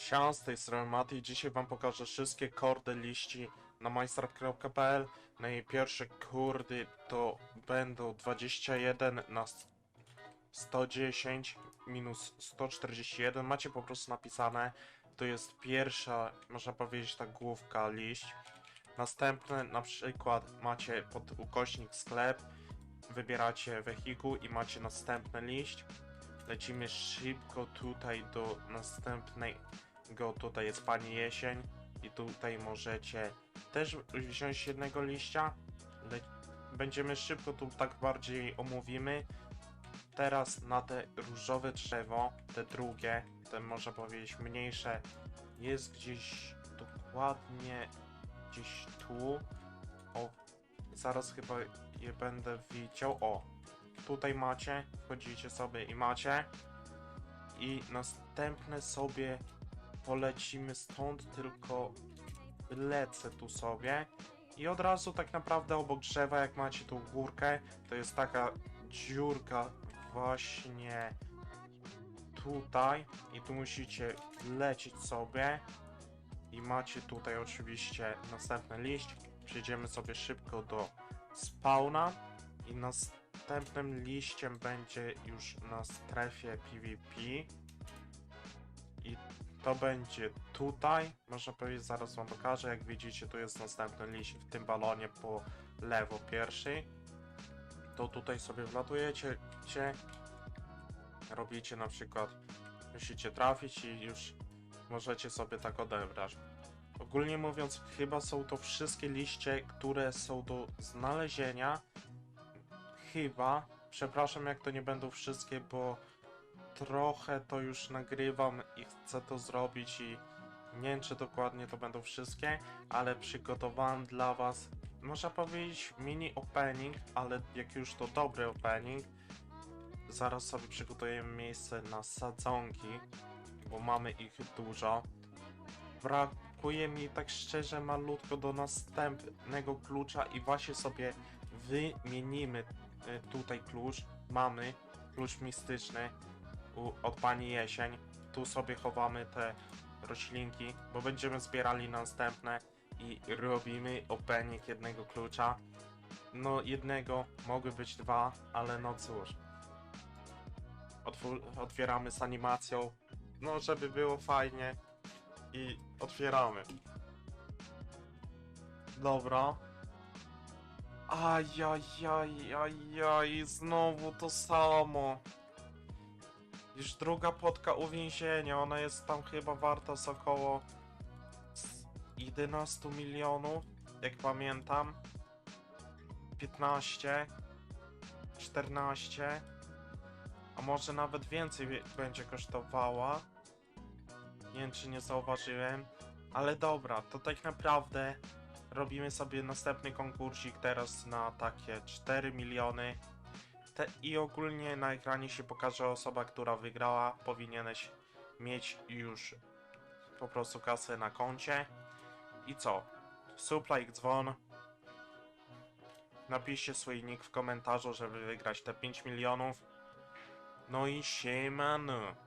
Siema, z tej strony Mati. I dzisiaj wam pokażę wszystkie kordy liści na minecraft.pl No i pierwsze kordy to będą 21 na s- 110 minus 141 Macie po prostu napisane. To jest pierwsza, można powiedzieć, ta główka liść. Następne na przykład macie pod ukośnik sklep Wybieracie wehikuł i macie następny liść. Lecimy szybko tutaj do następnego. Tutaj jest pani jesień. I tutaj możecie też wziąć jednego liścia. Będziemy szybko tu tak bardziej omówimy. Teraz na te różowe drzewo, te drugie, te można powiedzieć mniejsze, jest gdzieś dokładnie gdzieś tu. O, zaraz chyba je będę widział. O, tutaj macie, wchodzicie sobie i macie. I następne sobie polecimy stąd, tylko lecę tu sobie. I od razu tak naprawdę obok drzewa, jak macie tą górkę, to jest taka dziurka właśnie tutaj. I tu musicie lecieć sobie. I macie tutaj oczywiście następny liść. Przejdziemy sobie szybko do spawna. I następnym liściem będzie już na strefie PvP. To będzie tutaj. Można powiedzieć, zaraz wam pokażę. Jak widzicie, tu jest następny liść w tym balonie po lewo pierwszy. To tutaj sobie wlatujecie. Robicie na przykład, musicie trafić i już możecie sobie tak odebrać. Ogólnie mówiąc, chyba są to wszystkie liście, które są do znalezienia chyba, przepraszam jak to nie będą wszystkie, bo trochę to już nagrywam i chcę to zrobić i nie wiem czy dokładnie to będą wszystkie, ale przygotowałem dla was, można powiedzieć mini opening, ale jak już to dobry opening, zaraz sobie przygotujemy miejsce na sadzonki, bo mamy ich dużo. Brakuje mi tak szczerze malutko do następnego klucza i właśnie sobie wymienimy y, tutaj klucz. Mamy klucz mistyczny od pani jesień. Tu sobie chowamy te roślinki, bo będziemy zbierali następne i robimy opening jednego klucza. No jednego, mogły być dwa, ale no cóż. Otwieramy z animacją, no żeby było fajnie i otwieramy. Dobra. Ajajajajaj, znowu to samo. Już druga podka uwięzienia, ona jest tam chyba warta z około z 11 milionów, jak pamiętam. 15, 14, a może nawet więcej będzie kosztowała. Nie wiem, czy nie zauważyłem, ale dobra, to tak naprawdę robimy sobie następny konkursik teraz na takie 4 miliony. I ogólnie na ekranie się pokaże osoba, która wygrała. Powinieneś mieć już po prostu kasę na koncie. I co? Suplike dzwon. Napiszcie swój nick w komentarzu, żeby wygrać te 5 milionów. No i siemano.